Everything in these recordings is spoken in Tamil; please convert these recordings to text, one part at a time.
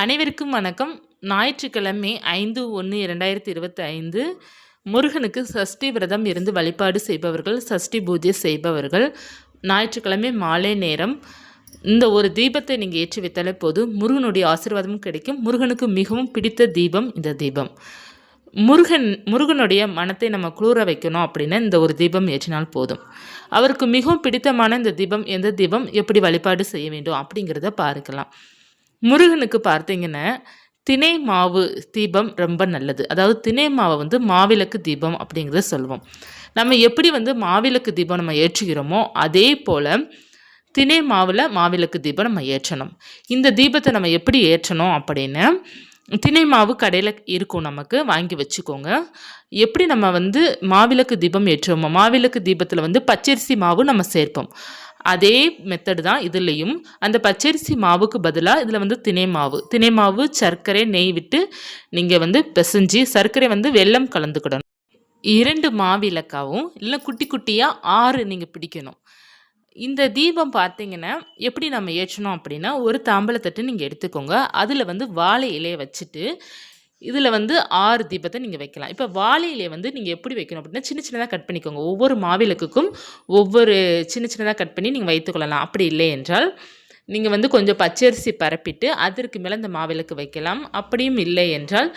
அனைவருக்கும் வணக்கம். ஞாயிற்றுக்கிழமை ஐந்து ஒன்று இரண்டாயிரத்தி இருபத்தி ஐந்து முருகனுக்கு சஷ்டி விரதம் இருந்து வழிபாடு செய்பவர்கள் சஷ்டி பூஜை செய்பவர்கள். ஞாயிற்றுக்கிழமை மாலை நேரம். இந்த ஒரு தீபத்தை நீங்கள் ஏற்றி வைத்தாலே போதும். முருகனுடைய ஆசீர்வாதமும் கிடைக்கும். முருகனுக்கு மிகவும் பிடித்த தீபம் இந்த தீபம். முருகன் முருகனுடைய மனத்தை நம்ம குளிர வைக்கணும் அப்படின்னா இந்த ஒரு தீபம் ஏற்றினால் போதும். அவருக்கு மிகவும் பிடித்தமான இந்த தீபம் எந்த தீபம் எப்படி வழிபாடு செய்ய வேண்டும் அப்படிங்கிறத பார்க்கலாம். முருகனுக்கு பார்த்தீங்கன்னா தினை மாவு தீபம் ரொம்ப நல்லது. அதாவது தினை மாவை வந்து மாவிளக்கு தீபம் அப்படிங்கிறத சொல்லுவோம் நம்ம எப்படி வந்து மாவிளக்கு தீபம் நம்ம ஏற்றுகிறோமோ அதே போல் தினை மாவில் மாவிளக்கு தீபம் நம்ம ஏற்றணும். இந்த தீபத்தை நம்ம எப்படி ஏற்றணும் அப்படின்னு தினை மாவு கடையில் இருக்கும் நமக்கு வாங்கி வச்சுக்கோங்க. எப்படி நம்ம வந்து மாவிளக்கு தீபம் ஏற்றுவோமோ மாவிளக்கு தீபத்தில் வந்து பச்சரிசி மாவு நம்ம சேர்ப்போம். அதே மெத்தடு தான் இதுலேயும். அந்த பச்சரிசி மாவுக்கு பதிலாக இதில் வந்து தினை மாவு. தினை மாவு சர்க்கரை நெய் விட்டு நீங்கள் வந்து பிசைஞ்சு சர்க்கரை வந்து வெள்ளம் கலந்துக்கிடணும். இரண்டு மாவிளக்காவும் இல்லை குட்டி குட்டியாக ஆறு நீங்கள் பிடிக்கணும். இந்த தீபம் பார்த்தீங்கன்னா எப்படி நம்ம ஏற்றணும் அப்படின்னா ஒரு தாம்பளத்தட்டு நீங்கள் எடுத்துக்கோங்க. அதில் வந்து வாழை இலையை வச்சுட்டு இதில் வந்து ஆறு தீபத்தை நீங்கள் வைக்கலாம். இப்போ வாழை இலையை வந்து நீங்கள் எப்படி வைக்கணும் அப்படின்னா சின்ன சின்னதாக கட் பண்ணிக்கோங்க. ஒவ்வொரு மாவிளக்குக்கும் ஒவ்வொரு சின்ன சின்னதாக கட் பண்ணி நீங்கள் வைத்துக்கொள்ளலாம் அப்படி இல்லை என்றால் நீங்கள் வந்து கொஞ்சம் பச்சரிசி பரப்பிட்டு அதற்கு மேலே இந்த மாவிளக்கு வைக்கலாம். அப்படியும் இல்லை என்றால்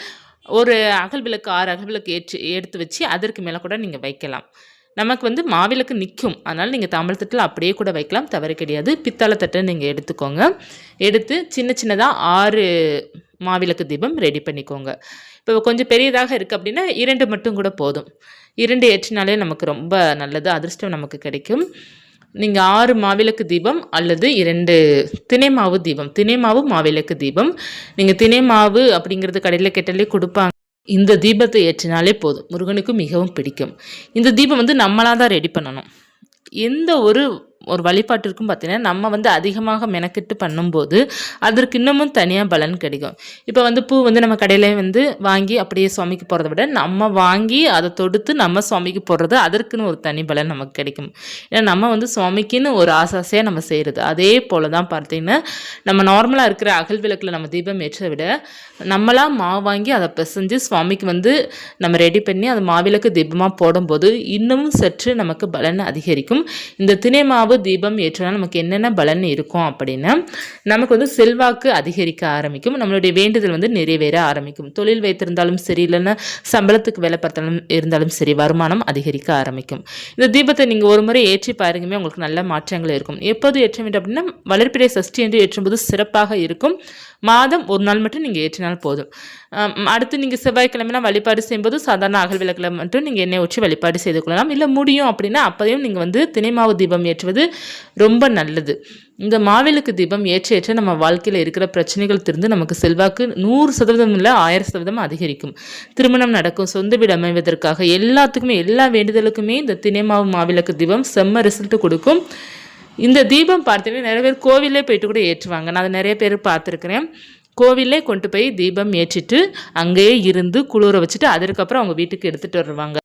ஒரு அகல் விளக்கு ஆறு அகல் விளக்கு ஏற்றி எடுத்து வச்சு அதற்கு மேலே கூட நீங்கள் வைக்கலாம். நமக்கு வந்து மாவிளக்கு நிற்கும் அதனால் நீங்கள் தாம்பழத்தட்டில் அப்படியே கூட வைக்கலாம். தவறு கிடையாது. பித்தளை தட்டை நீங்கள் எடுத்துக்கோங்க. எடுத்து சின்ன சின்னதாக ஆறு மாவிளக்கு தீபம் ரெடி பண்ணிக்கோங்க. இப்போ கொஞ்சம் பெரியதாக இருக்குது அப்படின்னா இரண்டு மட்டும் கூட போதும். இரண்டு ஏற்றினாலே நமக்கு ரொம்ப நல்லது அதிர்ஷ்டம் நமக்கு கிடைக்கும். நீங்கள் ஆறு மாவிளக்கு தீபம் அல்லது இரண்டு தினை மாவு தீபம் தினை மாவு மாவிளக்கு தீபம். நீங்கள் தினை மாவு அப்படிங்கிறது கடையில் கேட்டாலே கொடுப்பாங்க. இந்த தீபத்தை ஏற்றினாலே போதும். முருகனுக்கு மிகவும் பிடிக்கும். இந்த தீபம் வந்து நம்மளாக தான் ரெடி பண்ணணும். எந்த ஒரு ஒரு வழிபாட்டிற்கும் பார்த்தீங்கன்னா நம்ம வந்து அதிகமாக மெனக்கிட்டு பண்ணும்போது அதற்கு இன்னமும் தனியாக பலன் கிடைக்கும். இப்போ வந்து பூ வந்து நம்ம கடையிலேயே வந்து வாங்கி அப்படியே சுவாமிக்கு போகிறத விட நம்ம வாங்கி அதை தொடுத்து நம்ம சுவாமிக்கு போடுறது அதற்குன்னு ஒரு தனி பலன் நமக்கு கிடைக்கும். ஏன்னா நம்ம வந்து சுவாமிக்குன்னு ஒரு ஆசாசையாக நம்ம செய்கிறது அதே போல் தான் பார்த்தீங்கன்னா நம்ம நார்மலாக இருக்கிற அகல் விளக்கில் நம்ம தீபம் ஏற்றதை விட நம்மளாக மாவு வாங்கி அதை பிசைஞ்சு சுவாமிக்கு வந்து நம்ம ரெடி பண்ணி அது மாவிளக்கு தீபமாக போடும்போது இன்னமும் சற்று நமக்கு பலன் அதிகரிக்கும். இந்த தினை மாவு தீபம் ஏற்றினால் நமக்கு என்னென்ன பலன் இருக்கும் அப்படின்னா? நமக்கு வந்து செல்வாக்கு அதிகரிக்க ஆரம்பிக்கும். நம்மளுடைய வேண்டுதல் வந்து நிறைவேற ஆரம்பிக்கும். தொழில் வைத்திருந்தாலும் சரி இல்லைன்னா சம்பளத்துக்கு வேலை பார்த்தாலும் இருந்தாலும் சரி வருமானம் அதிகரிக்க ஆரம்பிக்கும். இந்த தீபத்தை நீங்கள் ஒரு முறை ஏற்றி பாருங்கமே உங்களுக்கு நல்ல மாற்றங்கள் இருக்கும். எப்போது ஏற்ற வேண்டும் அப்படின்னா வளர்ப்பிறை சஷ்டி என்று ஏற்றும்போது சிறப்பாக இருக்கும். மாதம் ஒரு நாள் மட்டும் நீங்கள் ஏற்றினால் போதும். அடுத்து நீங்கள் செவ்வாய்க்கிழமைலாம் வழிபாடு செய்யும்போது சாதாரண அகல் விளக்கில் மட்டும் நீங்கள் எண்ணெய் ஊற்றி வழிபாடு செய்து கொள்ளலாம். இல்லை முடியும் அப்படின்னா அப்போதையும் நீங்கள் வந்து தினைமாவு தீபம் ஏற்றுவது ரொம்ப நல்லது. இந்த மாவிளக்கு தீபம் ஏற்ற ஏற்ற நம்ம வாழ்க்கையில் இருக்கிற பிரச்சனைகள் திருந்து நமக்கு செல்வாக்கு நூறு சதவீதம் இல்லை ஆயிரம் சதவீதம் அதிகரிக்கும். திருமணம் நடக்கும் சொந்த வீடு அமைவதற்காக எல்லாத்துக்குமே எல்லா வேண்டுதலுக்குமே இந்த தினைமாவு மாவிளக்கு தீபம் செம்ம ரிசல்ட் கொடுக்கும். இந்த தீபம் பார்த்தீங்கன்னா நிறைய பேர் கோவிலே போயிட்டு கூட ஏற்றுவாங்க. நான் அதை நிறைய பேர் பார்த்துருக்குறேன். கோவிலே கொண்டு போய் தீபம் ஏற்றிட்டு அங்கேயே இருந்து குளிர வச்சுட்டு அதற்கப்புறம் அவங்க வீட்டுக்கு எடுத்துகிட்டு வருவாங்க.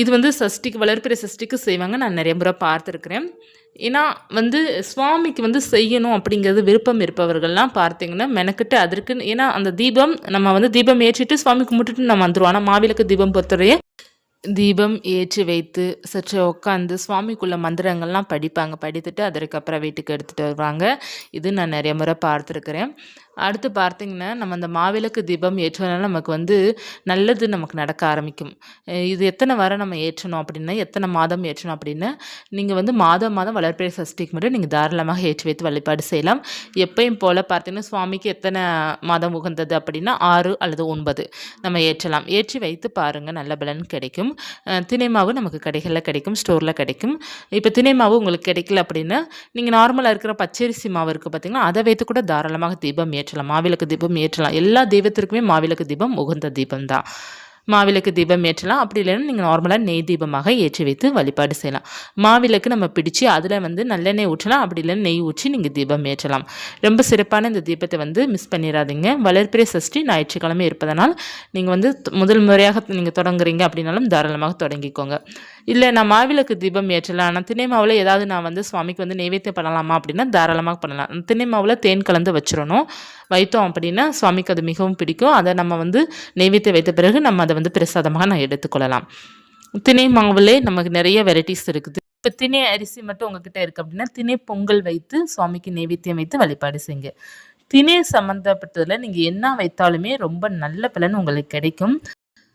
இது வந்து சஷ்டிக்கு வளர்ப்பிற சஷ்டிக்கு செய்வாங்க. நான் நிறைய முறை பார்த்துருக்குறேன். ஏன்னா வந்து சுவாமிக்கு வந்து செய்யணும் அப்படிங்கிறது விருப்பம் இருப்பவர்கள்லாம் பார்த்தீங்கன்னா மெனக்கிட்டு அதற்கு ஏன்னா அந்த தீபம் நம்ம வந்து தீபம் ஏற்றிட்டு சுவாமி கும்பிட்டுட்டு நம்ம வந்துடுவோம் ஆனால் மாவிளக்கு தீபம் பொறுத்தவரையே தீபம் ஏற்றி வைத்து சற்று உட்காந்து சுவாமிக்குள்ள மந்திரங்கள்லாம் படிப்பாங்க. படித்துட்டு அதற்கப்புறம் வீட்டுக்கு எடுத்துகிட்டு வருவாங்க. இது நான் நிறைய முறை பார்த்துருக்குறேன். அடுத்து பார்த்திங்கன்னா நம்ம அந்த மாவிளக்கு தீபம் ஏற்றுவதனால நமக்கு வந்து நல்லது நமக்கு நடக்க ஆரம்பிக்கும். இது எத்தனை வாரம் நம்ம ஏற்றணும் அப்படின்னா எத்தனை மாதம் ஏற்றணும் அப்படின்னா நீங்கள் வந்து மாதம் மாதம் வளர்ப்பிறை சஷ்டிக்கு மட்டும் நீங்கள் தாராளமாக ஏற்றி வைத்து வழிபாடு செய்யலாம். எப்பயும் போல் பார்த்தீங்கன்னா சுவாமிக்கு எத்தனை மாதம் உகந்தது அப்படின்னா ஆறு அல்லது ஒன்பது நம்ம ஏற்றலாம். ஏற்றி வைத்து பாருங்கள் நல்ல பலன் கிடைக்கும். தினை மாவு நமக்கு கடைகளில் கிடைக்கும் ஸ்டோரில் கிடைக்கும். இப்போ தினை மாவு உங்களுக்கு கிடைக்கல அப்படின்னா நீங்கள் நார்மலாக இருக்கிற பச்சரிசி மாவு இருக்குது பார்த்தீங்கன்னா அதை வைத்து கூட தாராளமாக தீபம் ஏற்றலாம். மாவிளக்கு தீபம் ஏற்றலாம். எல்லா தெய்வத்திற்குமே மாவிளக்கு தீபம் உகந்த தீபம் தான் மாவிளக்கு தீபம் ஏற்றலாம். அப்படி இல்லைன்னா நீங்கள் நார்மலாக நெய் தீபமாக ஏற்றி வைத்து வழிபாடு செய்யலாம். மாவிளக்கு நம்ம பிடிச்சி அதில் வந்து நல்லெண்ணெய் ஊற்றலாம். அப்படி இல்லைன்னா நெய் ஊற்றி நீங்கள் தீபம் ஏற்றலாம். ரொம்ப சிறப்பான இந்த தீபத்தை வந்து மிஸ் பண்ணிடாதீங்க வளர்ப்பிறை சஷ்டி ஞாயிற்றுக்கிழமை இருப்பதனால் நீங்கள் வந்து முதல் முறையாக நீங்கள் தொடங்குறீங்க அப்படின்னாலும் தாராளமாக தொடங்கிக்கோங்க. இல்லை நான் மாவிளக்கு தீபம் ஏற்றலாம். ஆனால் திணை மாவில் ஏதாவது நான் வந்து சுவாமிக்கு வந்து நைவேத்தியம் பண்ணலாமா அப்படின்னா தாராளமாக பண்ணலாம். அந்த திணை மாவில் தேன் கலந்து வச்சிடணும். வைத்தோம் அப்படின்னா சுவாமிக்கு அது மிகவும் பிடிக்கும். அதை நம்ம வந்து நெய்வேத்தியம் வைத்த பிறகு நம்ம அதை வந்து பிரசாதமாக நான் எடுத்துக்கொள்ளலாம். திணை மாவுலே நமக்கு நிறைய வெரைட்டிஸ் இருக்குது. இப்போ திணை அரிசி மட்டும் உங்ககிட்ட இருக்குது அப்படின்னா திணை பொங்கல் வைத்து சுவாமிக்கு நெய்வேத்தியம் வைத்து வழிபாடு செய்யுங்க. திணை சம்மந்தப்பட்டதில் நீங்கள் என்ன வைத்தாலுமே ரொம்ப நல்ல பலன் உங்களுக்கு கிடைக்கும்.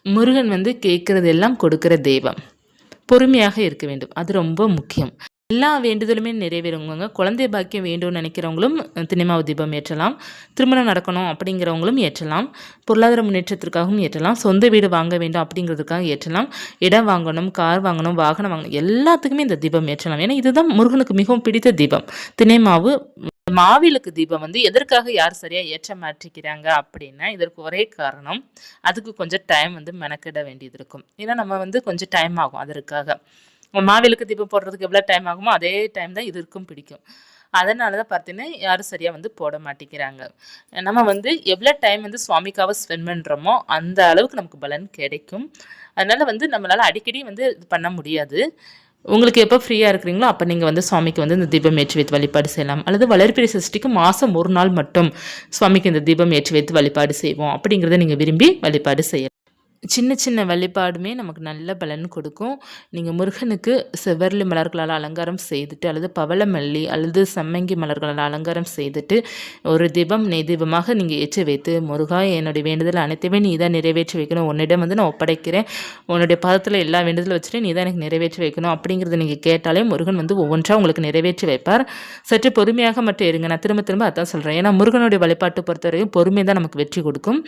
முருகன் வந்து கேட்குறது எல்லாம் கொடுக்குற தெய்வம். பொறுமையாக இருக்க வேண்டும். அது ரொம்ப முக்கியம். எல்லா வேண்டுதலுமே நிறைவேறுங்க குழந்தை பாக்கியம் வேண்டும்னு நினைக்கிறவங்களும் திணிமாவு தீபம் ஏற்றலாம். திருமணம் நடக்கணும் அப்படிங்கிறவங்களும் ஏற்றலாம். பொருளாதார முன்னேற்றத்திற்காகவும் ஏற்றலாம். சொந்த வீடு வாங்க வேண்டும் அப்படிங்கிறதுக்காக ஏற்றலாம். இடம் வாங்கணும் கார் வாங்கணும் வாகனம் வாங்கணும் எல்லாத்துக்குமே இந்த தீபம் ஏற்றலாம். ஏன்னா இதுதான் முருகனுக்கு மிகவும் பிடித்த தீபம். திணைமாவு மாவிளக்கு தீபம் வந்து எதற்காக யார் சரியாக ஏற்ற மாற்றிக்கிறாங்க அப்படின்னா இதற்கு ஒரே காரணம் அதுக்கு கொஞ்சம் டைம் வந்து மெனக்கிட வேண்டியது இருக்கும். ஏன்னா நம்ம வந்து கொஞ்சம் டைம் ஆகும் அதற்காக. மாவிளக்கு தீபம் போடுறதுக்கு எவ்வளோ டைம் ஆகுமோ அதே டைம் தான் இதற்கும் பிடிக்கும். அதனால தான் பார்த்தீங்கன்னா யாரும் சரியாக வந்து போட மாட்டேங்கிறாங்க. நம்ம வந்து எவ்வளோ டைம் வந்து சுவாமிக்காக ஸ்பெண்ட் பண்ணுறோமோ அந்த அளவுக்கு நமக்கு பலன் கிடைக்கும். அதனால் வந்து நம்மளால் அடிக்கடி வந்து இது பண்ண முடியாது. உங்களுக்கு எப்போ ஃப்ரீயாக இருக்கிறீங்களோ அப்போ நீங்கள் வந்து சுவாமிக்கு வந்து இந்த தீபம் ஏற்றி வைத்து வழிபாடு செய்யலாம். அல்லது வளர்ப்பிறை சஷ்டிக்கு மாதம் ஒரு நாள் மட்டும் சுவாமிக்கு இந்த தீபம் ஏற்றி வைத்து வழிபாடு செய்வோம். அப்படிங்கிறத நீங்கள் விரும்பி வழிபாடு செய்யலாம். சின்ன சின்ன வழிபாடுமே நமக்கு நல்ல பலன் கொடுக்கும். நீங்கள் முருகனுக்கு செவ்வரளி மலர்களால் அலங்காரம் செய்துட்டு அல்லது பவளமல்லி அல்லது சம்மங்கி மலர்களால் அலங்காரம் செய்துட்டு ஒரு தீபம் நெய் தீபமாக நீங்கள் ஏற்றி வைத்து முருகா என்னுடைய வேண்டுதல் அனைத்துமே நீ தான் நிறைவேற்றி வைக்கணும். உன்னிடம் வந்து நான் ஒப்படைக்கிறேன். உன்னுடைய பதத்தில் எல்லா வேண்டுதலும் வச்சுட்டு நீ தான் எனக்கு நிறைவேற்றி வைக்கணும். அப்படிங்கிறத நீங்கள் கேட்டாலே முருகன் வந்து ஒவ்வொன்றா உங்களுக்கு நிறைவேற்றி வைப்பார். சற்று பொறுமையாக மட்டும் இருங்க. நான் திரும்ப திரும்ப அதான் சொல்கிறேன் ஏன்னா முருகனுடைய வழிபாட்டு பொறுத்தவரையும் பொறுமை தான் நமக்கு வெற்றி கொடுக்கும்.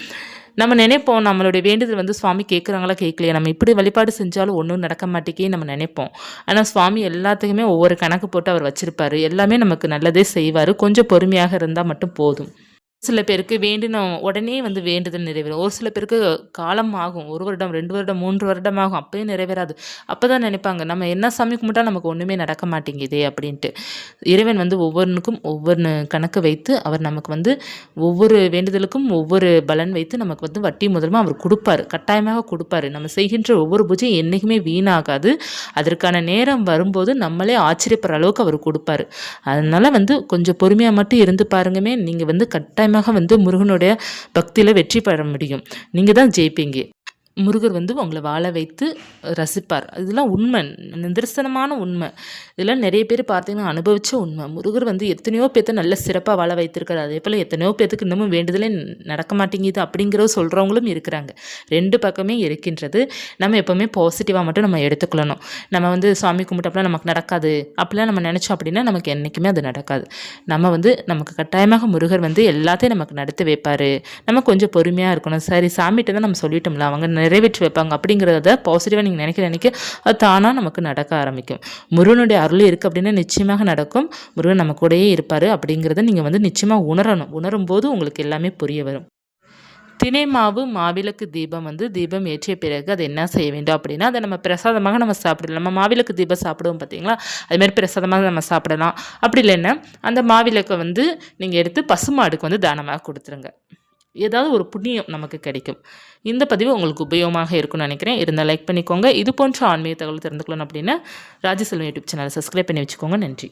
நம்ம நினைப்போம் நம்மளுடைய வேண்டுதல் வந்து சுவாமி கேட்குறாங்களா கேட்கலையா நம்ம இப்படி வழிபாடு செஞ்சாலும் ஒன்றும் நடக்க மாட்டேக்கே நம்ம நினைப்போம். ஆனால் சுவாமி எல்லாத்துக்குமே ஒவ்வொரு கணக்கு போட்டு அவர் வச்சுருப்பார். எல்லாமே நமக்கு நல்லதே செய்வார். கொஞ்சம் பொறுமையாக இருந்தால் மட்டும் போதும். சில பேருக்கு வேண்டினோம் உடனே வந்து வேண்டுதல் நிறைவேறும். ஒரு சில பேருக்கு காலம் ஆகும். ஒரு வருடம் ரெண்டு வருடம் மூன்று வருடம் ஆகும். அப்பயும் நிறைவேறாது. அப்போ தான் நினைப்பாங்க நம்ம என்ன சாமி கும்பிட்டா நமக்கு ஒன்றுமே நடக்க மாட்டேங்குதே அப்படின்ட்டு. இறைவன் வந்து ஒவ்வொன்றுக்கும் ஒவ்வொரு கணக்கு வைத்து அவர் நமக்கு வந்து ஒவ்வொரு வேண்டுதலுக்கும் ஒவ்வொரு பலன் வைத்து நமக்கு வந்து வட்டி முதலமாக அவர் கொடுப்பாரு. கட்டாயமாக கொடுப்பாரு. நம்ம செய்கின்ற ஒவ்வொரு பூஜையும் என்றைக்குமே வீணாகாது. அதற்கான நேரம் வரும்போது நம்மளே ஆச்சரியப்படுற அளவுக்கு அவர் கொடுப்பாரு. அதனால வந்து கொஞ்சம் பொறுமையாக மட்டும் இருந்து பாருங்கமே. நீங்கள் வந்து கட்டாயம் நிச்சயமாக வந்து முருகனுடைய பக்தியில் வெற்றி பெற முடியும். நீங்கள் தான் ஜெயிப்பீங்க. முருகர் வந்து உங்களை வாழ வைத்து ரசிப்பார். இதெல்லாம் உண்மை. நிதர்சனமான உண்மை. இதெல்லாம் நிறைய பேர் பார்த்தீங்கன்னா அனுபவித்த உண்மை. முருகர் வந்து எத்தனையோ பேர்த்த நல்ல சிறப்பாக வாழ வைத்திருக்காரு. அதே போல் எத்தனையோ பேர்த்துக்கு இன்னமும் வேண்டுதலே நடக்க மாட்டேங்குது அப்படிங்கிற சொல்கிறவங்களும் இருக்கிறாங்க. ரெண்டு பக்கமே இருக்கின்றது. நம்ம எப்போவுமே பாசிட்டிவாக மட்டும் நம்ம எடுத்துக்கொள்ளணும். நம்ம வந்து சாமி கும்பிட்டப்பெல்லாம் நமக்கு நடக்காது. அப்படிலாம் நம்ம நினச்சோம் அப்படின்னா நமக்கு என்றைக்குமே அது நடக்காது. நம்ம வந்து நமக்கு கட்டாயமாக முருகர் வந்து எல்லாத்தையும் நமக்கு நடத்தி வைப்பார். நம்ம கொஞ்சம் பொறுமையாக இருக்கணும். சரி சாமிகிட்ட தான் நம்ம சொல்லிட்டோம்ல. அவங்க நிறைவேற்றி வைப்பாங்க. அப்படிங்கிறத பாசிட்டிவாக நீங்கள் நினைக்க நினைக்க அது தானாக நமக்கு நடக்க ஆரம்பிக்கும். முருகனுடைய அருள் இருக்குது அப்படின்னா நிச்சயமாக நடக்கும். முருகன் நம்ம கூடயே இருப்பார் அப்படிங்கிறத நீங்கள் வந்து நிச்சயமாக உணரணும். உணரும் போது உங்களுக்கு எல்லாமே புரிய வரும். தினை மாவு மாவிளக்கு தீபம் வந்து தீபம் ஏற்றிய பிறகு அதை என்ன செய்ய வேண்டும் அப்படின்னா அதை நம்ம பிரசாதமாக நம்ம சாப்பிடலாம். நம்ம மாவிளக்கு தீபம் சாப்பிடுவோம் பார்த்தீங்களா? அதுமாதிரி பிரசாதமாக நம்ம சாப்பிடலாம். அப்படி இல்லைன்னா அந்த மாவிளக்கை வந்து நீங்கள் எடுத்து பசுமாடுக்கு வந்து தானமாக கொடுத்துருங்க. ஏதாவது ஒரு புண்ணியம் நமக்கு கிடைக்கும். இந்த பதிவு உங்களுக்கு உபயோகமாக இருக்கும்னு நினைக்கிறேன். இருந்தால் லைக் பண்ணிக்கோங்க. இது போன்ற ஆன்மீக தகவல் தெரிந்துக்கணும் அப்படின்னா ராஜசெல்வம் யூடியூப் சேனலை சப்ஸ்கிரைப் பண்ணி வச்சுக்கோங்க. நன்றி.